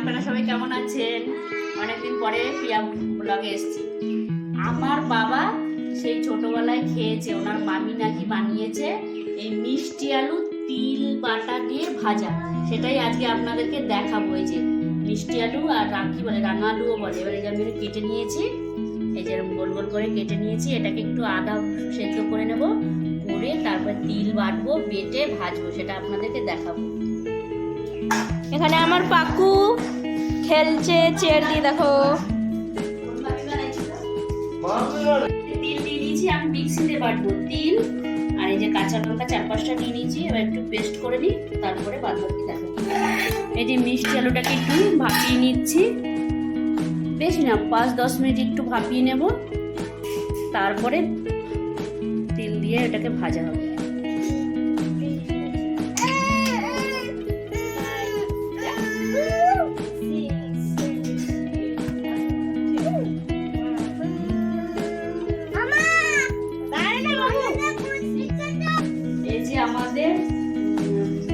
আপনারা সবাই কেমন আছেন? অনেকদিন পরে প্রিয়া ব্লগে এসেছি। আমার বাবা সেই ছোটবেলায় খেয়েছে, ওনার মামি নাকি বানিয়েছে এই মিষ্টি আলু তিল বাটা দিয়ে ভাজা। সেটাই আজকে আপনাদেরকে দেখাবো। এই যে মিষ্টি আলু আর রাখি বলে, রাঙা আলুও বলে। এবার এই যে আমি কেটে নিয়েছি। এই যে গোল গোল করে কেটে নিয়েছি। এটাকে একটু আদা সেদ্ধ করে নেব। করে তারপর তিল বাটবো, বেটে ভাজবো, সেটা আপনাদেরকে দেখাবো। এখানে আমার পাকু খেলছে চেয়ার দিয়ে দেখো। তিল দিয়ে নিয়েছি আমি মিক্সিতে বাটবো। তিল আর এই যে কাঁচা লঙ্কা চার পাঁচটা নিয়ে নিয়েছি, এবার একটু পেস্ট করে নিই, তারপরে বাদ বাকি দেখো। এই যে মিষ্টি আলুটাকে একটু ভাপিয়ে নিচ্ছি। বেশি না, পাঁচ দশ মিনিট একটু ভাপিয়ে নেব। তারপরে তিল দিয়ে এটাকে ভাজা হবে।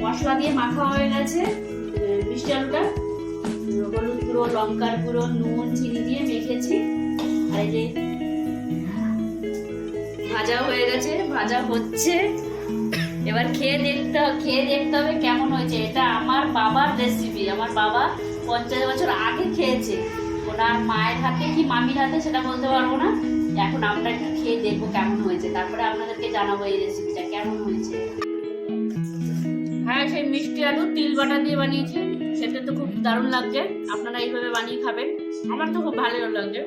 মশলা দিয়ে মাখা হয়ে গেছে। মিষ্টি আলুটা। হলুদ গুঁড়ো, লঙ্কার গুঁড়ো, নুন, চিনি দিয়ে মেখেছি। আর এই যে ভাজা হয়ে গেছে, ভাজা হচ্ছে। এবার খেয়ে দেখতে খেয়ে দেখতে হবে কেমন হয়েছে। এটা আমার বাবার রেসিপি আমার বাবা পঞ্চাশ বছর আগে খেয়েছে। ওনার মায়ের হাতে কি মামির হাতে সেটা বলতে পারব না। এখন আমরা একটু খেয়ে দেখব কেমন হয়েছে। তারপরে আপনাদেরকে জানাব এই রেসিপিটা কেমন হয়েছে। হ্যাঁ সেই মিষ্টি আলু তিল বাটা দিয়ে বানিয়েছি সেটা তো খুব দারুণ লাগছে। আপনারা এইভাবে বানিয়ে খাবেন। আমার তো খুব ভালো লাগছে।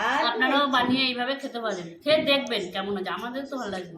আর আপনারাও বানিয়ে এইভাবে খেতে পারেন। খেয়ে দেখবেন কেমন আছে আমাদের তো ভালো লাগবে